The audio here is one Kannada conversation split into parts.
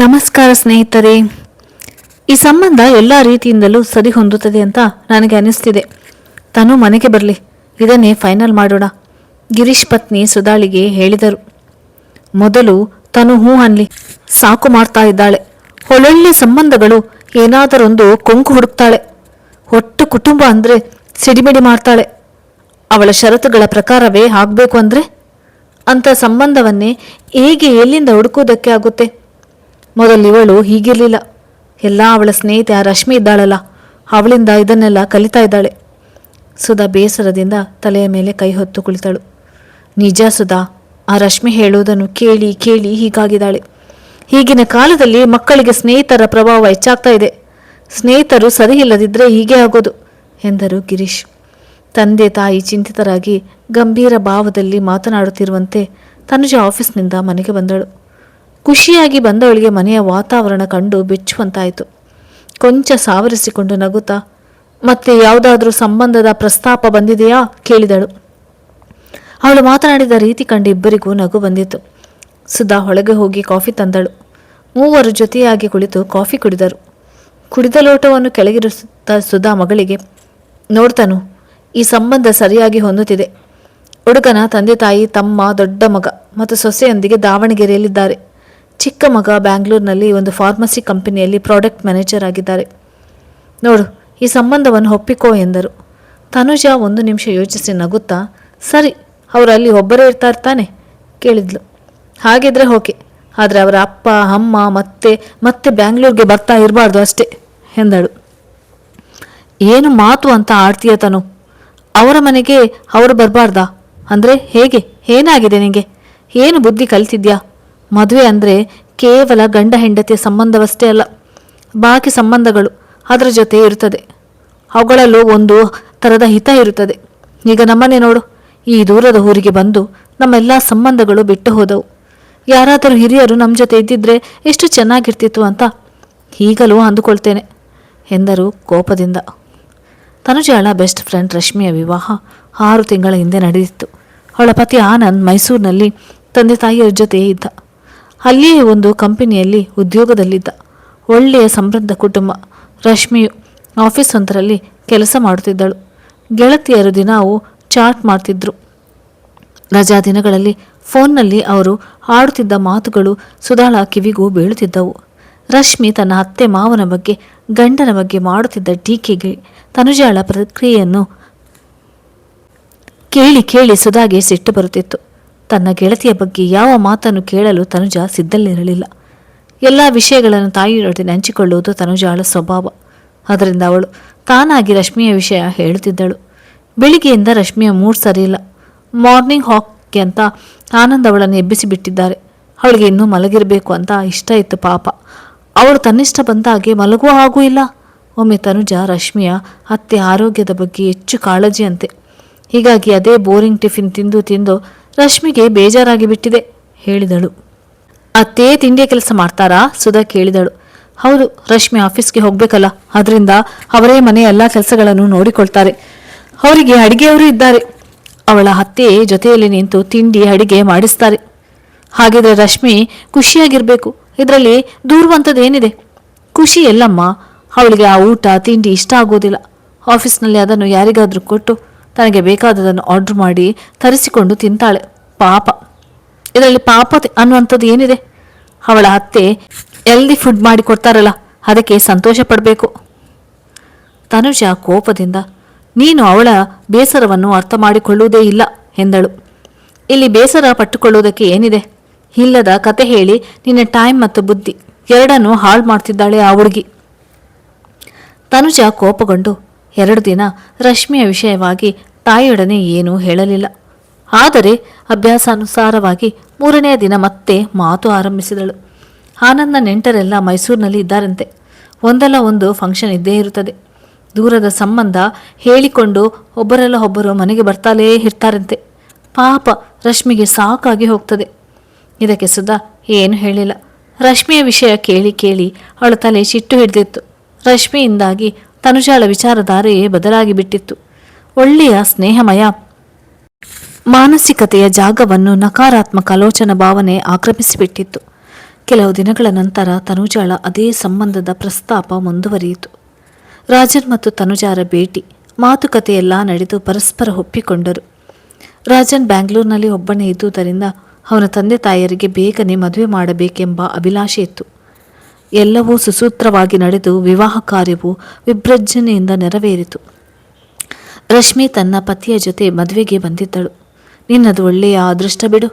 ನಮಸ್ಕಾರ ಸ್ನೇಹಿತರೆ. ಈ ಸಂಬಂಧ ಎಲ್ಲ ರೀತಿಯಿಂದಲೂ ಸರಿ ಹೊಂದುತ್ತದೆ ಅಂತ ನನಗೆ ಅನಿಸ್ತಿದೆ. ತಾನು ಮನೆಗೆ ಬರಲಿ. ಇದನ್ನೇ ಫೈನಲ್ ಮಾಡೋಣ. ಗಿರೀಶ್ ಪತ್ನಿ ಸುಧಾಳಿಗೆ ಹೇಳಿದರು. ಮೊದಲು ತಾನು ಹೂ ಅನ್ಲಿ. ಸಾಕು ಮಾಡ್ತಾ ಇದ್ದಾಳೆ. ಒಳ್ಳೊಳ್ಳೆ ಸಂಬಂಧಗಳು ಏನಾದರೊಂದು ಕೊಂಕು ಹುಡುಕ್ತಾಳೆ. ಒಟ್ಟು ಕುಟುಂಬ ಅಂದರೆ ಸಿಡಿಮಿಡಿ ಮಾಡ್ತಾಳೆ. ಅವಳ ಷರತ್ತುಗಳ ಪ್ರಕಾರವೇ ಆಗಬೇಕು ಅಂದರೆ? ಅಂಥ ಸಂಬಂಧವನ್ನೇ ಹೇಗೆ ಎಲ್ಲಿಂದ ಹುಡುಕೋದಕ್ಕೆ ಆಗುತ್ತೆ? ಮೊದಲಿವಳು ಹೀಗಿರಲಿಲ್ಲ. ಎಲ್ಲ ಅವಳ ಸ್ನೇಹಿತೆ ರಶ್ಮಿ ಇದ್ದಾಳಲ್ಲ, ಅವಳಿಂದ ಇದನ್ನೆಲ್ಲ ಕಲಿತಾ ಇದ್ದಾಳೆ. ಸುಧಾ ಬೇಸರದಿಂದ ತಲೆಯ ಮೇಲೆ ಕೈ ಹೊತ್ತು ಕುಳಿತಳು. ನಿಜ ಸುಧಾ, ಆ ರಶ್ಮಿ ಹೇಳುವುದನ್ನು ಕೇಳಿ ಕೇಳಿ ಹೀಗಾಗಿದ್ದಾಳೆ. ಈಗಿನ ಕಾಲದಲ್ಲಿ ಮಕ್ಕಳಿಗೆ ಸ್ನೇಹಿತರ ಪ್ರಭಾವ ಹೆಚ್ಚಾಗ್ತಾ ಇದೆ. ಸ್ನೇಹಿತರು ಸರಿ ಇಲ್ಲದಿದ್ದರೆ ಹೀಗೆ ಆಗೋದು, ಎಂದರು ಗಿರೀಶ್. ತಂದೆ ತಾಯಿ ಚಿಂತಿತರಾಗಿ ಗಂಭೀರ ಭಾವದಲ್ಲಿ ಮಾತನಾಡುತ್ತಿರುವಂತೆ ತನುಜ ಆಫೀಸ್ನಿಂದ ಮನೆಗೆ ಬಂದಳು. ಖುಷಿಯಾಗಿ ಬಂದವಳಿಗೆ ಮನೆಯ ವಾತಾವರಣ ಕಂಡು ಬೆಚ್ಚುವಂತಾಯಿತು. ಕೊಂಚ ಸಾವರಿಸಿಕೊಂಡು ನಗುತ್ತಾ, ಮತ್ತೆ ಯಾವುದಾದ್ರೂ ಸಂಬಂಧದ ಪ್ರಸ್ತಾಪ ಬಂದಿದೆಯಾ? ಕೇಳಿದಳು. ಅವಳು ಮಾತನಾಡಿದ ರೀತಿ ಕಂಡು ಇಬ್ಬರಿಗೂ ನಗು ಬಂದಿತು ಸುಧಾ ಒಳಗೆ ಹೋಗಿ ಕಾಫಿ ತಂದಳು. ಮೂವರು ಜೊತೆಯಾಗಿ ಕುಳಿತು ಕಾಫಿ ಕುಡಿದರು. ಕುಡಿದ ಲೋಟವನ್ನು ಕೆಳಗಿರಿಸುತ್ತ ಸುಧಾ ಮಗಳಿಗೆ, ನೋಡ್ತಾನು, ಈ ಸಂಬಂಧ ಸರಿಯಾಗಿ ಹೊಂದುತ್ತಿದೆ ಹುಡುಗನ ತಂದೆ ತಾಯಿ ತಮ್ಮ ದೊಡ್ಡ ಮಗ ಮತ್ತು ಸೊಸೆಯೊಂದಿಗೆ ದಾವಣಗೆರೆಯಲ್ಲಿದ್ದಾರೆ. ಚಿಕ್ಕ ಮಗ ಬ್ಯಾಂಗ್ಳೂರಿನಲ್ಲಿ ಒಂದು ಫಾರ್ಮಸಿ ಕಂಪನಿಯಲ್ಲಿ ಪ್ರಾಡಕ್ಟ್ ಮ್ಯಾನೇಜರ್ ಆಗಿದ್ದಾರೆ. ನೋಡು, ಈ ಸಂಬಂಧವನ್ನು ಒಪ್ಪಿಕೋ ಎಂದರು. ತನುಜ ಒಂದು ನಿಮಿಷ ಯೋಚಿಸಿ ನಗುತ್ತಾ, ಸರಿ, ಅವರಲ್ಲಿ ಒಬ್ಬರೇ ಇರ್ತಾ ಇರ್ತಾನೆ ಕೇಳಿದ್ಲು. ಹಾಗಿದ್ರೆ ಓಕೆ, ಆದರೆ ಅವರ ಅಪ್ಪ, ಅಮ್ಮ, ಮತ್ತೆ ಮತ್ತೆ ಬ್ಯಾಂಗ್ಳೂರಿಗೆ ಬರ್ತಾ ಇರಬಾರ್ದು ಅಷ್ಟೇ, ಎಂದಳು. ಏನು ಮಾತು ಅಂತ ಆಡ್ತೀಯ ತನು? ಅವರ ಮನೆಗೆ ಅವರು ಬರಬಾರ್ದಾ? ಅಂದರೆ ಹೇಗೆ? ಏನಾಗಿದೆ ನಿನಗೆ ಏನು ಬುದ್ಧಿ ಕಲಿತಿದ್ಯಾ? ಮದುವೆ ಅಂದರೆ ಕೇವಲ ಗಂಡ ಹೆಂಡತಿಯ ಸಂಬಂಧವಷ್ಟೇ ಅಲ್ಲ, ಬಾಕಿ ಸಂಬಂಧಗಳು ಅದರ ಜೊತೆ ಇರುತ್ತದೆ. ಅವುಗಳಲ್ಲೂ ಒಂದು ಥರದ ಹಿತ ಇರುತ್ತದೆ. ಈಗ ನಮ್ಮನೆ ನೋಡು, ಈ ದೂರದ ಊರಿಗೆ ಬಂದು ನಮ್ಮೆಲ್ಲ ಸಂಬಂಧಗಳು ಬಿಟ್ಟು ಹೋದವು. ಯಾರಾದರೂ ಹಿರಿಯರು ನಮ್ಮ ಜೊತೆ ಇದ್ದಿದ್ರೆ ಎಷ್ಟು ಚೆನ್ನಾಗಿರ್ತಿತ್ತು ಅಂತ ಈಗಲೂ ಅಂದುಕೊಳ್ತೇನೆ, ಎಂದರು ಕೋಪದಿಂದ. ತನುಜಾಳ ಬೆಸ್ಟ್ ಫ್ರೆಂಡ್ ರಶ್ಮಿಯ ವಿವಾಹ ಆರು ತಿಂಗಳ ಹಿಂದೆ ನಡೆದಿತ್ತು. ಅವಳ ಪತಿ ಆನಂದ್ ಮೈಸೂರಿನಲ್ಲಿ ತಂದೆ ತಾಯಿಯರ ಜೊತೆ ಇದ್ದ. ಅಲ್ಲಿಯೇ ಒಂದು ಕಂಪನಿಯಲ್ಲಿ ಉದ್ಯೋಗದಲ್ಲಿದ್ದ ಒಳ್ಳೆಯ ಸಮೃದ್ಧ ಕುಟುಂಬ. ರಶ್ಮಿಯು ಆಫೀಸ್ ಒಂದರಲ್ಲಿ ಕೆಲಸ ಮಾಡುತ್ತಿದ್ದಳು. ಗೆಳತಿಯರು ದಿನಾವು ಚಾಟ್ ಮಾಡ್ತಿದ್ರು. ರಜಾ ದಿನಗಳಲ್ಲಿ ಫೋನ್ನಲ್ಲಿ ಅವರು ಆಡುತ್ತಿದ್ದ ಮಾತುಗಳು ಸುಧಾಳ ಕಿವಿಗೂ ಬೀಳುತ್ತಿದ್ದವು. ರಶ್ಮಿ ತನ್ನ ಅತ್ತೆ ಮಾವನ ಬಗ್ಗೆ, ಗಂಡನ ಬಗ್ಗೆ ಮಾಡುತ್ತಿದ್ದ ಟೀಕೆಗೆ ತನುಜಾಳ ಪ್ರಕ್ರಿಯೆಯನ್ನು ಕೇಳಿ ಕೇಳಿ ಸುಧಾಗೆ ಸಿಟ್ಟು ಬರುತ್ತಿತ್ತು. ತನ್ನ ಗೆಳತಿಯ ಬಗ್ಗೆ ಯಾವ ಮಾತನ್ನು ಕೇಳಲು ತನುಜ ಸಿದ್ಧಲ್ಲಿರಲಿಲ್ಲ. ಎಲ್ಲ ವಿಷಯಗಳನ್ನು ತಾಯಿಯೊಡನೆ ಹಂಚಿಕೊಳ್ಳುವುದು ತನುಜಾಳ ಸ್ವಭಾವ. ಅದರಿಂದ ಅವಳು ತಾನಾಗಿ ರಶ್ಮಿಯ ವಿಷಯ ಹೇಳುತ್ತಿದ್ದಳು. ಬೆಳಿಗ್ಗೆಯಿಂದ ರಶ್ಮಿಯ ಮೂಡ್ ಸರಿಯಿಲ್ಲ. ಮಾರ್ನಿಂಗ್ ಹಾಕ್ಗೆ ಅಂತ ಆನಂದ್ ಅವಳನ್ನು ಎಬ್ಬಿಸಿ ಬಿಟ್ಟಿದ್ದಾರೆ ಅವಳಿಗೆ ಇನ್ನೂ ಮಲಗಿರಬೇಕು ಅಂತ ಇಷ್ಟ ಇತ್ತು ಪಾಪ. ಅವಳು ತನ್ನಿಷ್ಟ ಬಂದಾಗೆ ಮಲಗುವ ಹಾಗೂ ಇಲ್ಲ. ಒಮ್ಮೆ ತನುಜ ರಶ್ಮಿಯ ಅತ್ತೆ ಆರೋಗ್ಯದ ಬಗ್ಗೆ ಹೆಚ್ಚು ಕಾಳಜಿಯಂತೆ. ಹೀಗಾಗಿ ಅದೇ ಬೋರಿಂಗ್ ಟಿಫಿನ್ ತಿಂದು ತಿಂದು ರಶ್ಮಿಗೆ ಬೇಜಾರಾಗಿ ಬಿಟ್ಟಿದೆ, ಹೇಳಿದಳು. ಅತ್ತೆ ತಿಂಡಿಯ ಕೆಲಸ ಮಾಡ್ತಾರಾ? ಸುಧಾ ಕೇಳಿದಳು. ಹೌದು, ರಶ್ಮಿ ಆಫೀಸ್ಗೆ ಹೋಗ್ಬೇಕಲ್ಲ ಅದರಿಂದ ಅವರೇ ಮನೆಯ ಎಲ್ಲ ಕೆಲಸಗಳನ್ನು ನೋಡಿಕೊಳ್ತಾರೆ. ಅವರಿಗೆ ಅಡಿಗೆಯವರು ಇದ್ದಾರೆ. ಅವಳ ಅತ್ತೆ ಜೊತೆಯಲ್ಲಿ ನಿಂತು ತಿಂಡಿ, ಅಡಿಗೆ ಮಾಡಿಸ್ತಾರೆ. ಹಾಗಿದ್ರೆ ರಶ್ಮಿ ಖುಷಿಯಾಗಿರ್ಬೇಕು. ಇದರಲ್ಲಿ ದೂರುವಂಥದ್ದೇನಿದೆ ಖುಷಿ ಎಲ್ಲಮ್ಮ, ಅವಳಿಗೆ ಆ ಊಟ, ತಿಂಡಿ ಇಷ್ಟ ಆಗೋದಿಲ್ಲ. ಆಫೀಸ್ನಲ್ಲಿ ಅದನ್ನು ಯಾರಿಗಾದರೂ ಕೊಟ್ಟು ತನಗೆ ಬೇಕಾದದನ್ನು ಆರ್ಡರ್ ಮಾಡಿ ತರಿಸಿಕೊಂಡು ತಿಂತಾಳೆ. ಪಾಪ. ಇದರಲ್ಲಿ ಪಾಪ ಅನ್ನುವಂಥದ್ದು ಏನಿದೆ? ಅವಳ ಅತ್ತೆ ಎಲ್ದಿ ಫುಡ್ ಮಾಡಿ ಕೊಡ್ತಾರಲ್ಲ, ಅದಕ್ಕೆ ಸಂತೋಷ ಪಡಬೇಕು. ತನುಜ ಕೋಪದಿಂದ, ನೀನು ಅವಳ ಬೇಸರವನ್ನು ಅರ್ಥ ಮಾಡಿಕೊಳ್ಳುವುದೇ ಇಲ್ಲ ಎಂದಳು. ಇಲ್ಲಿ ಬೇಸರ ಪಟ್ಟುಕೊಳ್ಳುವುದಕ್ಕೆ ಏನಿದೆ? ಇಲ್ಲದ ಕತೆ ಹೇಳಿ ನಿನ್ನ ಟೈಮ್ ಮತ್ತು ಬುದ್ಧಿ ಎರಡನ್ನೂ ಹಾಳು ಮಾಡ್ತಿದ್ದಾಳೆ ಆ ಹುಡುಗಿ. ತನುಜ ಕೋಪಗೊಂಡು ಎರಡು ದಿನ ರಶ್ಮಿಯ ವಿಷಯವಾಗಿ ತಾಯಿಯೊಡನೆ ಏನೂ ಹೇಳಲಿಲ್ಲ. ಆದರೆ ಅಭ್ಯಾಸಾನುಸಾರವಾಗಿ ಮೂರನೆಯ ದಿನ ಮತ್ತೆ ಮಾತು ಆರಂಭಿಸಿದಳು. ಆನಂದ ನೆಂಟರೆಲ್ಲ ಮೈಸೂರಿನಲ್ಲಿ ಇದ್ದಾರಂತೆ. ಒಂದಲ್ಲ ಒಂದು ಫಂಕ್ಷನ್ ಇದ್ದೇ ಇರುತ್ತದೆ. ದೂರದ ಸಂಬಂಧ ಹೇಳಿಕೊಂಡು ಒಬ್ಬರೆಲ್ಲ ಒಬ್ಬರು ಮನೆಗೆ ಬರ್ತಾಲೇ ಇರ್ತಾರಂತೆ. ಪಾಪ ರಶ್ಮಿಗೆ ಸಾಕಾಗಿ ಹೋಗ್ತದೆ. ಇದಕ್ಕೆ ಸುಧಾ ಏನು ಹೇಳಿಲ್ಲ. ರಶ್ಮಿಯ ವಿಷಯ ಕೇಳಿ ಕೇಳಿ ಅವಳ ತಲೆ ಸಿಟ್ಟು ಹಿಡಿದಿತ್ತು. ರಶ್ಮಿಯಿಂದಾಗಿ ತನುಜಾಳ ವಿಚಾರಧಾರೆಯೇ ಬದಲಾಗಿ ಬಿಟ್ಟಿತ್ತು. ಒಳ್ಳೆಯ ಸ್ನೇಹಮಯ ಮಾನಸಿಕತೆಯ ಜಾಗವನ್ನು ನಕಾರಾತ್ಮಕ ಆಲೋಚನಾ ಭಾವನೆ ಆಕ್ರಮಿಸಿಬಿಟ್ಟಿತ್ತು. ಕೆಲವು ದಿನಗಳ ನಂತರ ತನುಜಾಳ ಅದೇ ಸಂಬಂಧದ ಪ್ರಸ್ತಾಪ ಮುಂದುವರಿಯಿತು. ರಾಜನ್ ಮತ್ತು ತನುಜಾರ ಭೇಟಿ ಮಾತುಕತೆಯೆಲ್ಲ ನಡೆದು ಪರಸ್ಪರ ಒಪ್ಪಿಕೊಂಡರು. ರಾಜನ್ ಬ್ಯಾಂಗ್ಳೂರ್ನಲ್ಲಿ ಒಬ್ಬನೇ ಇದ್ದುದರಿಂದ ಅವನ ತಂದೆ ತಾಯಿಯರಿಗೆ ಬೇಗನೆ ಮದುವೆ ಮಾಡಬೇಕೆಂಬ ಅಭಿಲಾಷೆ ಇತ್ತು. ಎಲ್ಲವೂ ಸುಸೂತ್ರವಾಗಿ ನಡೆದು ವಿವಾಹ ಕಾರ್ಯವು ವಿಭ್ರಜ್ಜನೆಯಿಂದ ನೆರವೇರಿತು. ರಶ್ಮಿ ತನ್ನ ಪತಿಯ ಜೊತೆ ಮದುವೆಗೆ ಬಂದಿದ್ದಳು. ನಿನ್ನದು ಒಳ್ಳೆಯ ಅದೃಷ್ಟ ಬಿಡು.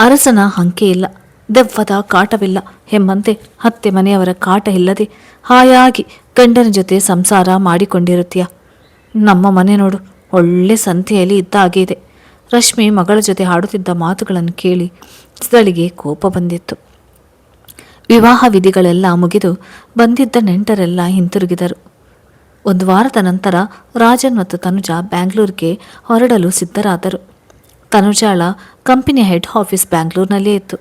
ಅರಸನ ಹಂಕೆ ಇಲ್ಲ, ದೆವ್ವದ ಕಾಟವಿಲ್ಲ ಎಂಬಂತೆ ಹತ್ತೆ ಮನೆಯವರ ಕಾಟ ಇಲ್ಲದೆ ಹಾಯಾಗಿ ಗಂಡನ ಜೊತೆ ಸಂಸಾರ ಮಾಡಿಕೊಂಡಿರುತ್ತೀಯ. ನಮ್ಮ ಮನೆ ನೋಡು, ಒಳ್ಳೆ ಸಂತೆಯಲ್ಲಿ ಇದ್ದ ಹಾಗೆ ಇದೆ. ರಶ್ಮಿ ಮಗಳ ಜೊತೆ ಹಾಡುತ್ತಿದ್ದ ಮಾತುಗಳನ್ನು ಕೇಳಿ ಸ್ಥಳಿಗೆ ಕೋಪ ಬಂದಿತ್ತು. ವಿವಾಹ ವಿಧಿಗಳೆಲ್ಲ ಮುಗಿದು ಬಂದಿದ್ದ ನೆಂಟರೆಲ್ಲ ಹಿಂತಿರುಗಿದರು. ಒಂದು ವಾರದ ನಂತರ ರಾಜನ್ ಮತ್ತು ತನುಜ ಬ್ಯಾಂಗ್ಳೂರ್ಗೆ ಹೊರಡಲು ಸಿದ್ಧರಾದರು. ತನುಜಾಳ ಕಂಪನಿ ಹೆಡ್ ಆಫೀಸ್ ಬ್ಯಾಂಗ್ಳೂರ್ನಲ್ಲೇ ಇತ್ತು.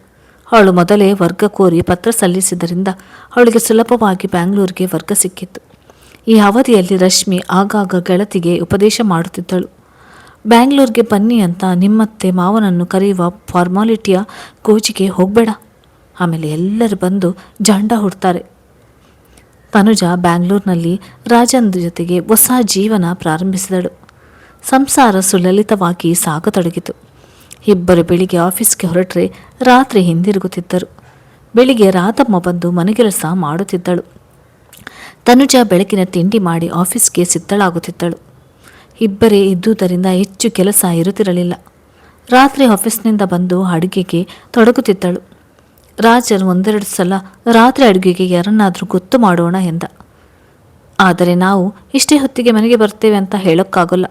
ಅವಳು ಮೊದಲೇ ವರ್ಗ ಕೋರಿ ಪತ್ರ ಸಲ್ಲಿಸಿದ್ದರಿಂದ ಅವಳಿಗೆ ಸುಲಭವಾಗಿ ಬ್ಯಾಂಗ್ಳೂರಿಗೆ ವರ್ಗ ಸಿಕ್ಕಿತ್ತು. ಈ ಅವಧಿಯಲ್ಲಿ ರಶ್ಮಿ ಆಗಾಗ ಗೆಳತಿಗೆ ಉಪದೇಶ ಮಾಡುತ್ತಿದ್ದಳು. ಬ್ಯಾಂಗ್ಳೂರ್ಗೆ ಬನ್ನಿ ಅಂತ ನಿಮ್ಮತ್ತೆ ಮಾವನನ್ನು ಕರೆಯುವ ಫಾರ್ಮಾಲಿಟಿಯ ಕೋಚಿಗೆ ಹೋಗಬೇಡ. ಆಮೇಲೆ ಎಲ್ಲರೂ ಬಂದು ಜಂಡ ಹುಡ್ತಾರೆ. ತನುಜ ಬ್ಯಾಂಗ್ಳೂರಿನಲ್ಲಿ ರಾಜನ ಜೊತೆಗೆ ಹೊಸ ಜೀವನ ಪ್ರಾರಂಭಿಸಿದಳು. ಸಂಸಾರ ಸುಲಲಿತವಾಗಿ ಸಾಗತೊಡಗಿತು. ಇಬ್ಬರು ಬೆಳಿಗ್ಗೆ ಆಫೀಸ್ಗೆ ಹೊರಟ್ರೆ ರಾತ್ರಿ ಹಿಂದಿರುಗುತ್ತಿದ್ದರು. ಬೆಳಿಗ್ಗೆ ರಾತಮ್ಮ ಬಂದು ಮನೆಗೆಲಸ ಮಾಡುತ್ತಿದ್ದಳು. ತನುಜ ಬೆಳಕಿನ ತಿಂಡಿ ಮಾಡಿ ಆಫೀಸ್ಗೆ ಸಿದ್ಧಳಾಗುತ್ತಿದ್ದಳು. ಇಬ್ಬರೇ ಇದ್ದುದರಿಂದ ಹೆಚ್ಚು ಕೆಲಸ ಇರುತ್ತಿರಲಿಲ್ಲ. ರಾತ್ರಿ ಆಫೀಸ್ನಿಂದ ಬಂದು ಅಡುಗೆಗೆ ತೊಡಗುತ್ತಿದ್ದಳು. ರಾಜನ್ ಒಂದೆರಡು ಸಲ ರಾತ್ರಿ ಅಡುಗೆಗೆ ಯಾರನ್ನಾದರೂ ಗೊತ್ತು ಮಾಡೋಣ ಎಂದ. ಆದರೆ ನಾವು ಇಷ್ಟೇ ಹೊತ್ತಿಗೆ ಮನೆಗೆ ಬರ್ತೇವೆ ಅಂತ ಹೇಳೋಕ್ಕಾಗಲ್ಲ.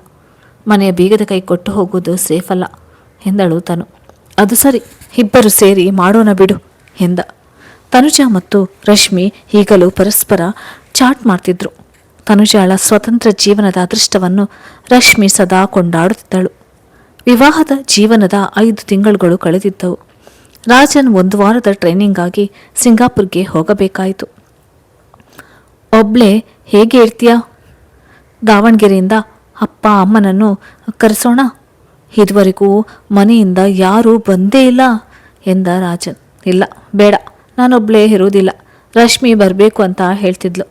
ಮನೆಯ ಬೀಗದ ಕೈ ಕೊಟ್ಟು ಹೋಗುವುದು ಸೇಫ್ ಅಲ್ಲ ಎಂದಳು ತನು. ಅದು ಸರಿ, ಇಬ್ಬರು ಸೇರಿ ಮಾಡೋಣ ಬಿಡು ಎಂದ. ತನುಜ ಮತ್ತು ರಶ್ಮಿ ಈಗಲೂ ಪರಸ್ಪರ ಚಾಟ್ ಮಾಡ್ತಿದ್ರು. ತನುಜಾಳ ಸ್ವತಂತ್ರ ಜೀವನದ ಅದೃಷ್ಟವನ್ನು ರಶ್ಮಿ ಸದಾ ಕೊಂಡಾಡುತ್ತಿದ್ದಳು. ವಿವಾಹದ ಜೀವನದ ಐದು ತಿಂಗಳುಗಳು ಕಳೆದಿದ್ದವು. ರಾಜನ್ ಒಂದು ವಾರದ ಟ್ರೈನಿಂಗ್ ಆಗಿ ಸಿಂಗಾಪುರ್ಗೆ ಹೋಗಬೇಕಾಯಿತು. ಒಬ್ಳೆ, ಹೇಗೆ ಇರ್ತೀಯ? ದಾವಣಗೆರೆಯಿಂದ, ಅಪ್ಪ, ಅಮ್ಮನನ್ನು ಕರೆಸೋಣ. ಇದುವರೆಗೂ ಮನೆಯಿಂದ ಯಾರೂ ಬಂದೇ ಇಲ್ಲ, ಎಂದ ರಾಜನ್. ಇಲ್ಲ, ಬೇಡ, ನಾನೊಬ್ಳೇ ಇರೋದಿಲ್ಲ ರಶ್ಮಿ ಬರಬೇಕು ಅಂತ ಹೇಳ್ತಿದ್ಲು.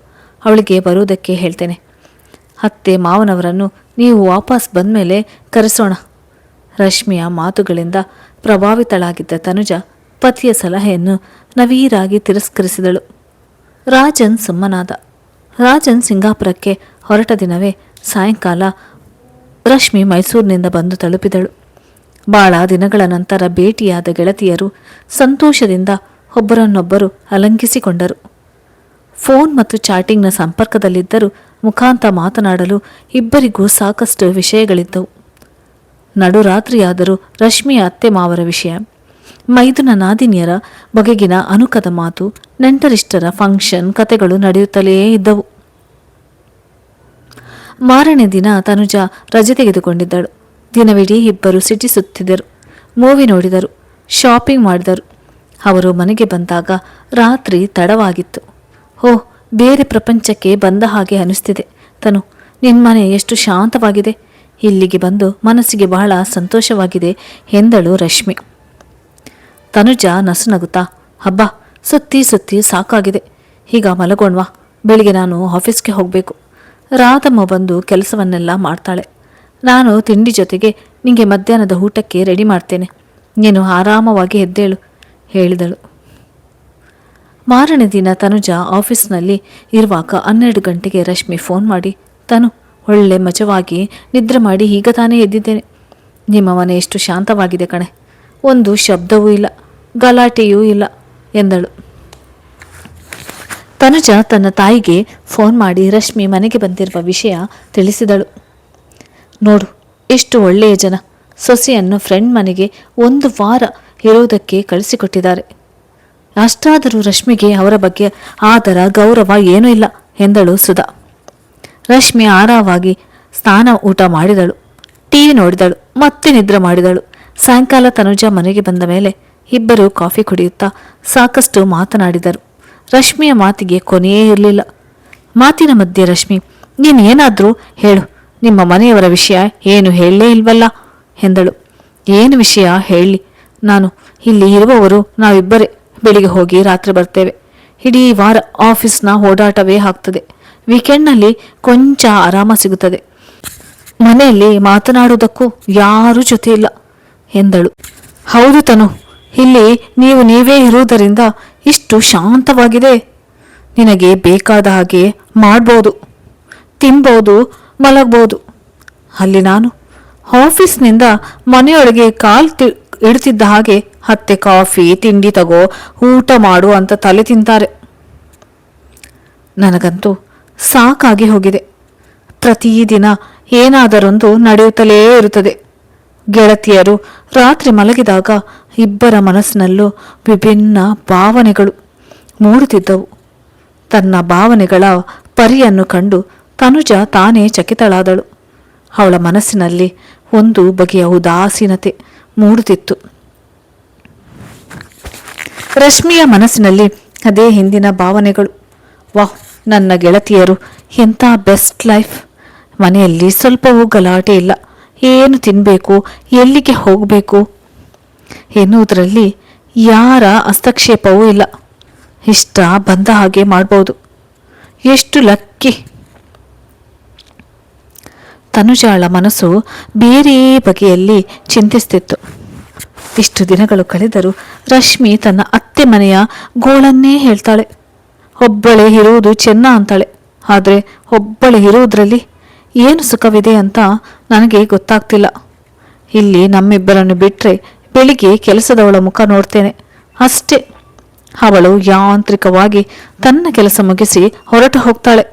ಅವಳಿಗೆ ಬರೋದಕ್ಕೆ ಹೇಳ್ತೇನೆ. ಅತ್ತೆ, ಮಾವನವರನ್ನು ನೀವು ವಾಪಸ್ ಬಂದಮೇಲೆ ಕರೆಸೋಣ. ರಶ್ಮಿಯ ಮಾತುಗಳಿಂದ ಪ್ರಭಾವಿತಳಾಗಿದ್ದ ತನುಜ ಪತಿಯ ಸಲಹೆಯನ್ನು ನವೀರಾಗಿ ತಿರಸ್ಕರಿಸಿದಳು. ರಾಜನ್ ಸುಮ್ಮನಾದ. ರಾಜನ್ ಸಿಂಗಾಪುರಕ್ಕೆ ಹೊರಟ ದಿನವೇ ಸಾಯಂಕಾಲ ರಶ್ಮಿ ಮೈಸೂರಿನಿಂದ ಬಂದು ತಲುಪಿದಳು. ಬಹಳ ದಿನಗಳ ನಂತರ ಭೇಟಿಯಾದ ಗೆಳತಿಯರು ಸಂತೋಷದಿಂದ ಒಬ್ಬರನ್ನೊಬ್ಬರು ಅಲಂಕಿಸಿಕೊಂಡರು ಫೋನ್ ಮತ್ತು ಚಾಟಿಂಗ್ನ ಸಂಪರ್ಕದಲ್ಲಿದ್ದರೂ ಮುಖಾಂತ ಮಾತನಾಡಲು ಇಬ್ಬರಿಗೂ ಸಾಕಷ್ಟು ವಿಷಯಗಳಿದ್ದವು. ನಡುರಾತ್ರಿಯಾದರೂ ರಶ್ಮಿಯ ಅತ್ತೆ ಮಾವರ ವಿಷಯ. ಮೈದುನ ನಾದಿನಿಯರ ಬಗೆಗಿನ ಅನುಕದ ಮಾತು, ನೆಂಟರಿಷ್ಟರ ಫಂಕ್ಷನ್ ಕತೆಗಳು ನಡೆಯುತ್ತಲೇ ಇದ್ದವು. ಮಾರನೇ ದಿನ ತನುಜ ರಜೆ ತೆಗೆದುಕೊಂಡಿದ್ದಳು. ದಿನವಿಡೀ ಇಬ್ಬರು ಸಿಟಿಸುತ್ತಿದ್ದರು ಮೂವಿ ನೋಡಿದರು, ಶಾಪಿಂಗ್ ಮಾಡಿದರು. ಅವರು ಮನೆಗೆ ಬಂದಾಗ ರಾತ್ರಿ ತಡವಾಗಿತ್ತು. ಓಹ್ ಬೇರೆ ಪ್ರಪಂಚಕ್ಕೆ ಬಂದ ಹಾಗೆ ಅನಿಸ್ತಿದೆ. ತನು ನಿಮ್ಮನೆ ಎಷ್ಟು ಶಾಂತವಾಗಿದೆ. ಇಲ್ಲಿಗೆ ಬಂದು ಮನಸ್ಸಿಗೆ ಬಹಳ ಸಂತೋಷವಾಗಿದೆ ಎಂದಳು ರಶ್ಮಿ. ತನುಜ ನಸುನಗುತ್ತಾ ಹಬ್ಬ ಸುತ್ತಿ ಸುತ್ತಿ ಸಾಕಾಗಿದೆ. ಈಗ ಮಲಗೋಣ್ವಾ, ಬೆಳಿಗ್ಗೆ ನಾನು ಆಫೀಸ್ಗೆ ಹೋಗಬೇಕು. ರಾಧಮ್ಮ ಬಂದು ಕೆಲಸವನ್ನೆಲ್ಲ ಮಾಡ್ತಾಳೆ. ನಾನು ತಿಂಡಿ ಜೊತೆಗೆ ನಿಂಗೆ ಮಧ್ಯಾಹ್ನದ ಊಟಕ್ಕೆ ರೆಡಿ ಮಾಡ್ತೇನೆ. ನೀನು ಆರಾಮವಾಗಿ ಎದ್ದೇಳು, ಹೇಳಿದಳು. ಮಾರನೇ ದಿನ ತನುಜ ಆಫೀಸ್ನಲ್ಲಿ ಇರುವಾಗ ಹನ್ನೆರಡು ಗಂಟೆಗೆ ರಶ್ಮಿ ಫೋನ್ ಮಾಡಿ, ತನು ಒಳ್ಳೆ ಮಜವಾಗಿ ನಿದ್ರೆ ಮಾಡಿ ಈಗ ತಾನೇ ಎದ್ದಿದ್ದೇನೆ. ನಿಮ್ಮ ಮನೆ ಎಷ್ಟು ಶಾಂತವಾಗಿದೆ ಕಣೆ. ಒಂದು ಶಬ್ದವೂ ಇಲ್ಲ, ಗಲಾಟೆಯೂ ಇಲ್ಲ ಎಂದಳು. ತನುಜ ತನ್ನ ತಾಯಿಗೆ ಫೋನ್ ಮಾಡಿ ರಶ್ಮಿ ಮನೆಗೆ ಬಂದಿರುವ ವಿಷಯ ತಿಳಿಸಿದಳು. ನೋಡು, ಎಷ್ಟು ಒಳ್ಳೆಯ ಜನ. ಸೊಸೆಯನ್ನು ಫ್ರೆಂಡ್ ಮನೆಗೆ ಒಂದು ವಾರ ಇರುವುದಕ್ಕೆ ಕಳಿಸಿಕೊಟ್ಟಿದ್ದಾರೆ. ಅಷ್ಟಾದರೂ ರಶ್ಮಿಗೆ ಅವರ ಬಗ್ಗೆ ಆದರ, ಗೌರವ ಏನೂ ಇಲ್ಲ ಎಂದಳು ಸುಧಾ. ರಶ್ಮಿ ಆರಾವಾಗಿ ಸ್ನಾನ ಊಟ ಮಾಡಿದಳು. ಟಿವಿ ನೋಡಿದಳು, ಮತ್ತೆ ನಿದ್ರೆ ಮಾಡಿದಳು. ಸಾಯಂಕಾಲ ತನುಜ ಮನೆಗೆ ಬಂದ ಮೇಲೆ ಇಬ್ಬರು ಕಾಫಿ ಕುಡಿಯುತ್ತಾ ಸಾಕಷ್ಟು ಮಾತನಾಡಿದರು. ರಶ್ಮಿಯ ಮಾತಿಗೆ ಕೊನೆಯೇ ಇರಲಿಲ್ಲ. ಮಾತಿನ ಮಧ್ಯೆ ರಶ್ಮಿ, ನೀನು ಏನಾದರೂ ಹೇಳು, ನಿಮ್ಮ ಮನೆಯವರ ವಿಷಯ ಏನು ಹೇಳಲೇ ಇಲ್ವಲ್ಲ? ಎಂದಳು. ಏನು ವಿಷಯ ಹೇಳಿ? ನಾನು ಇಲ್ಲಿ ಇರುವವರು ನಾವಿಬ್ಬರೇ, ಬೆಳಿಗ್ಗೆ ಹೋಗಿ ರಾತ್ರಿ ಬರ್ತೇವೆ. ಇಡೀ ವಾರ ಆಫೀಸ್ನ ಓಡಾಟವೇ ಆಗ್ತದೆ. ವೀಕೆಂಡ್ನಲ್ಲಿ ಕೊಂಚ ಆರಾಮ ಸಿಗುತ್ತದೆ. ಮನೆಯಲ್ಲಿ ಮಾತನಾಡುವುದಕ್ಕೂ ಯಾರೂ ಜೊತೆ ಇಲ್ಲ ಎಂದಳು. ಹೌದು ತನು, ಇಲ್ಲಿ ನೀವು ನೀವೇ ಇರುವುದರಿಂದ ಇಷ್ಟು ಶಾಂತವಾಗಿದೆ. ನಿನಗೆ ಬೇಕಾದ ಹಾಗೆ ಮಾಡ್ಬೋದು, ತಿನ್ಬೋದು, ಮಲಗ್ಬೋದು. ಅಲ್ಲಿ ನಾನು ಆಫೀಸ್ನಿಂದ ಮನೆಯೊಳಗೆ ಕಾಲ್ ಇಡ್ತಿದ್ದ ಹಾಗೆ ಹತ್ತೆ ಕಾಫಿ, ತಿಂಡಿ ತಗೋ, ಊಟ ಮಾಡು ಅಂತ ತಲೆ ತಿಂತಾರೆ. ನನಗಂತೂ ಸಾಕಾಗಿ ಹೋಗಿದೆ. ಪ್ರತಿದಿನ ಏನಾದರೊಂದು ನಡೆಯುತ್ತಲೇ ಇರುತ್ತದೆ. ಗೆಳತಿಯರು ರಾತ್ರಿ ಮಲಗಿದಾಗ ಇಬ್ಬರ ಮನಸ್ಸಿನಲ್ಲೂ ವಿಭಿನ್ನ ಭಾವನೆಗಳು ಮೂಡುತ್ತಿದ್ದವು. ತನ್ನ ಭಾವನೆಗಳ ಪರಿಯನ್ನು ಕಂಡು ತನುಜ ತಾನೇ ಚಕಿತಳಾದಳು. ಅವಳ ಮನಸ್ಸಿನಲ್ಲಿ ಒಂದು ಬಗೆಯ ಉದಾಸೀನತೆ ಮೂಡುತ್ತಿತ್ತು. ರಶ್ಮಿಯ ಮನಸ್ಸಿನಲ್ಲಿ ಅದೇ ಹಿಂದಿನ ಭಾವನೆಗಳು. ವಾಹ್ ನನ್ನ ಗೆಳತಿಯರು, ಎಂಥ ಬೆಸ್ಟ್ ಲೈಫ್ ಮನೆಯಲ್ಲಿ ಸ್ವಲ್ಪವೂ ಗಲಾಟೆ ಇಲ್ಲ. ಏನು ತಿನ್ನಬೇಕು ಎಲ್ಲಿಗೆ ಹೋಗಬೇಕು? ಎನ್ನುವುದರಲ್ಲಿ ಯಾರ ಹಸ್ತಕ್ಷೇಪವೂ ಇಲ್ಲ. ಇಷ್ಟ ಬಂದ ಹಾಗೆ ಮಾಡ್ಬೋದು. ಎಷ್ಟು ಲಕ್ಕಿ ತನುಜಾಳ ಮನಸ್ಸು ಬೇರೆ ಬಗೆಯಲ್ಲಿ ಚಿಂತಿಸ್ತಿತ್ತು. ಇಷ್ಟು ದಿನಗಳು ಕಳೆದರೂ ರಶ್ಮಿ ತನ್ನ ಅತ್ತೆ ಮನೆಯ ಗೋಳನ್ನೇ ಹೇಳ್ತಾಳೆ. ಒಬ್ಬಳೇ ಇರುವುದು ಚೆನ್ನ ಅಂತಾಳೆ. ಆದರೆ ಒಬ್ಬಳೆ ಇರುವುದರಲ್ಲಿ ಏನು ಸುಖವಿದೆ ಅಂತ ನನಗೆ ಗೊತ್ತಾಗ್ತಿಲ್ಲ. ಇಲ್ಲಿ ನಮ್ಮಿಬ್ಬರನ್ನು ಬಿಟ್ಟರೆ ಬೆಳಿಗ್ಗೆ ಕೆಲಸದವಳ ಮುಖ ನೋಡ್ತೇನೆ. ಅಷ್ಟೇ. ಅವಳು ಯಾಂತ್ರಿಕವಾಗಿ ತನ್ನ ಕೆಲಸ ಮುಗಿಸಿ ಹೊರಟು ಹೋಗ್ತಾಳೆ.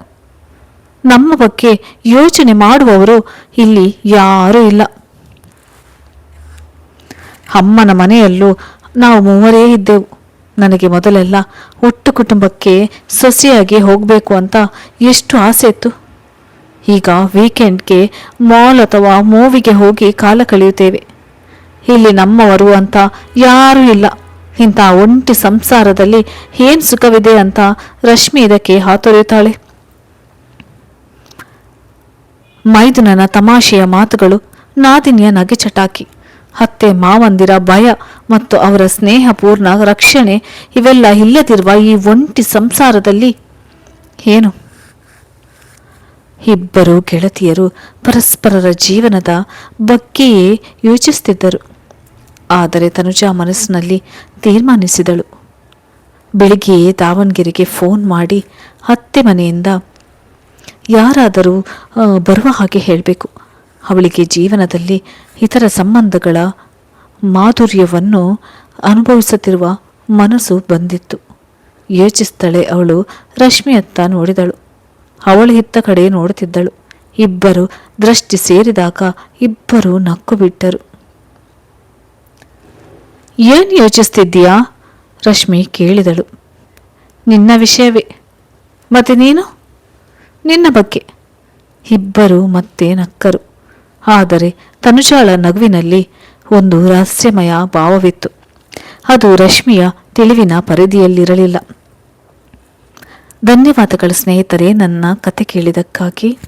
ನಮ್ಮ ಬಗ್ಗೆ ಯೋಚನೆ ಮಾಡುವವರು ಇಲ್ಲಿ ಯಾರೂ ಇಲ್ಲ. ಅಮ್ಮನ ಮನೆಯಲ್ಲೂ ನಾವು ಮೂವರೇ ಇದ್ದೆವು. ನನಗೆ ಮೊದಲೆಲ್ಲ ಒಟ್ಟು ಕುಟುಂಬಕ್ಕೆ ಸೊಸೆಯಾಗಿ ಹೋಗಬೇಕು ಅಂತ ಎಷ್ಟು ಆಸೆ ಇತ್ತು. ಈಗ ವೀಕೆಂಡ್ಗೆ ಮಾಲ್ ಅಥವಾ ಮೂವಿಗೆ ಹೋಗಿ ಕಾಲ ಕಳೆಯುತ್ತೇವೆ. ಇಲ್ಲಿ ನಮ್ಮವರು ಅಂತ ಯಾರೂ ಇಲ್ಲ. ಇಂಥ ಒಂಟಿ ಸಂಸಾರದಲ್ಲಿ ಏನು ಸುಖವಿದೆ ಅಂತ ರಶ್ಮಿ ಇದಕ್ಕೆ ಹಾತೊರೆಯುತ್ತಾಳೆ. ಮೈದುನನ ತಮಾಷೆಯ ಮಾತುಗಳು ನಾದಿನಿಯ ನಗೆ ಚಟಾಕಿ ಹತ್ತೆ, ಮಾವಂದಿರ ಭಯ ಮತ್ತು ಅವರ ಸ್ನೇಹಪೂರ್ಣ ರಕ್ಷಣೆ ಇವೆಲ್ಲ ಇಲ್ಲದಿರುವ ಈ ಒಂಟಿ ಸಂಸಾರದಲ್ಲಿ ಏನು? ಇಬ್ಬರು ಗೆಳತಿಯರು ಪರಸ್ಪರರ ಜೀವನದ ಬಗ್ಗೆಯೇ ಯೋಚಿಸುತ್ತಿದ್ದರು ಆದರೆ ತನುಜಾ ಮನಸ್ಸಿನಲ್ಲಿ ತೀರ್ಮಾನಿಸಿದಳು. ಬೆಳಿಗ್ಗೆಯೇ ದಾವಣಗೆರೆಗೆ ಫೋನ್ ಮಾಡಿ ಅತ್ತೆ ಮನೆಯಿಂದ ಯಾರಾದರೂ ಬರುವ ಹಾಗೆ ಹೇಳಬೇಕು. ಅವಳಿಗೆ ಜೀವನದಲ್ಲಿ ಇತರ ಸಂಬಂಧಗಳ ಮಾಧುರ್ಯವನ್ನು ಅನುಭವಿಸುತ್ತಿರುವ ಮನಸ್ಸು ಬಂದಿತ್ತು. ಯೋಚಿಸ್ತಾಳೆ ಅವಳು ರಶ್ಮಿಯತ್ತ ನೋಡಿದಳು. ಅವಳು ಇತ್ತ ಕಡೆ ನೋಡುತ್ತಿದ್ದಳು. ಇಬ್ಬರು ದೃಷ್ಟಿ ಸೇರಿದಾಗ ಇಬ್ಬರು ನಕ್ಕು ಬಿಟ್ಟರು. ಏನು ಯೋಚಿಸ್ತಿದ್ದೀಯಾ? ರಶ್ಮಿ ಕೇಳಿದಳು. ನಿನ್ನ ವಿಷಯವೇ. ಮತ್ತೆ ನೀನು? ನಿನ್ನ ಬಗ್ಗೆ. ಇಬ್ಬರು ಮತ್ತೆ ನಕ್ಕರು. ಆದರೆ ತನುಜಾಳ ನಗುವಿನಲ್ಲಿ ಒಂದು ರಹಸ್ಯಮಯ ಭಾವವಿತ್ತು. ಅದು ರಶ್ಮಿಯ ತಿಳಿವಿನ ಪರಿಧಿಯಲ್ಲಿರಲಿಲ್ಲ. ಧನ್ಯವಾದಗಳು ಸ್ನೇಹಿತರೆ, ನನ್ನ ಕತೆ ಕೇಳಿದಕ್ಕಾಗಿ